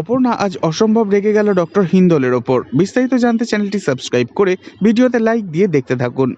অপর্ণা আজ অসম্ভব রেগে গেল ডক্টর হিন্দলের ওপর। বিস্তারিত জানতে চ্যানেলটি সাবস্ক্রাইব করে ভিডিওতে লাইক দিয়ে দেখতে থাকুন।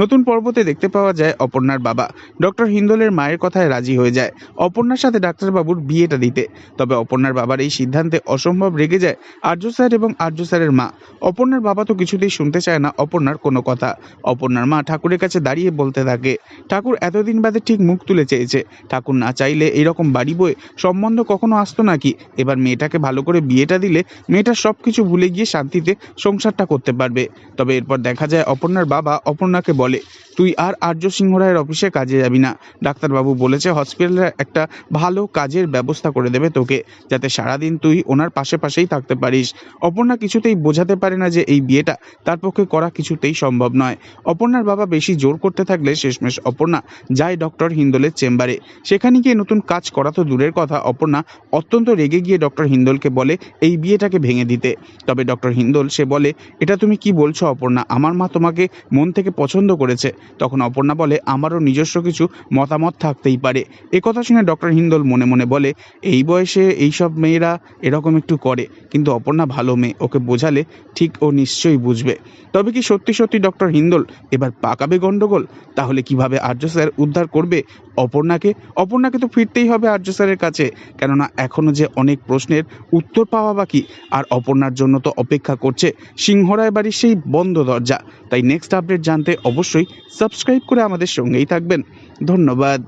নতুন পর্বতে দেখতে পাওয়া যায় অপর্ণার বাবা। ডক্টর হিন্দলের মায়ের কথায় রাজি হয়ে যায়। অপর্ণার সাথে ডাক্তারবাবুর বিয়েটা দিতে। তবে অপর্ণার বাবার এই সিদ্ধান্তে অসম্ভব রেগে যায় আর্য স্যার এবং আর্য স্যারের মা। অপর্ণার বাবা তো কিছুতেই শুনতে চায় না অপর্ণার কোনো কথা। অপর্ণার মা ঠাকুরের কাছে দাঁড়িয়ে বলতে থাকে, ঠাকুর এতদিন বাদে ঠিক মুখ তুলে চেয়েছে। ঠাকুর না চাইলে এইরকম বাড়ি বয়ে সম্বন্ধ কখনো আসতো নাকি? এবার মেয়েটাকে ভালো করে বিয়েটা দিলে মেয়েটা সব কিছু ভুলে গিয়ে শান্তিতে সংসারটা করতে পারবে। তবে এরপর দেখা যায় অপর্ণার বাবা অপর্ণাকে বলে, তুই আর আর্য সিংহ রায়ের অফিসে কাজে যাবি না। ডাক্তারবাবু বলেছে হসপিটালে একটা ভালো কাজের ব্যবস্থা করে দেবে তোকে, যাতে সারাদিন তুই ওনার পাশে পাশেই থাকতে পারিস। অপর্ণা কিছুতেই বোঝাতে পারে না যে এই বিয়েটা তার পক্ষে করা কিছুতেই সম্ভব নয়। অপর্ণার বাবা বেশি জোর করতে থাকলে শেষমেশ অপর্ণা যায় ডক্টর হিন্দলের চেম্বারে। সেখানে গিয়ে নতুন কাজ করা তো দূরের কথা, অপর্ণা অত্যন্ত রেগে গিয়ে ডক্টর হিন্দলকে বলে, এই বিয়েটাকে ভেঙে দিতে। তবে ডক্টর হিন্দল, সে বলে, এটা তুমি কি বলছো, অপর্ণা? আমার মা তোমাকে মন থেকে পছন্দ করেছে। তখন অপর্ণা বলে, আমারও নিজস্ব কিছু মতামত থাকতেই পারে। কথা শুনে ডক্টর হিন্দল মনে মনে বলে, এই বয়সে এইসব মেয়েরা এরকম একটু করে, কিন্তু অপর্ণা ভালো মেয়ে, ওকে বোঝালে ঠিক ও নিশ্চয়ই বুঝবে। তবে কি সত্যি সত্যি ডক্টর হিন্দল এবার পাকাবে গন্ডগোল? তাহলে কীভাবে আর্য স্যার উদ্ধার করবে অপর্ণাকে? অপর্ণাকে তো ফিরতেই হবে আর্য স্যারের কাছে, কেননা এখনও যে অনেক প্রশ্নের উত্তর পাওয়া বাকি। আর অপর্ণার জন্য তো অপেক্ষা করছে সিংহরায় বাড়ির সেই বন্ধ দরজা। তাই নেক্সট আপডেট জানতে অবশ্যই সাবস্ক্রাইব করে আমাদের সঙ্গেই থাকবেন। ধন্যবাদ।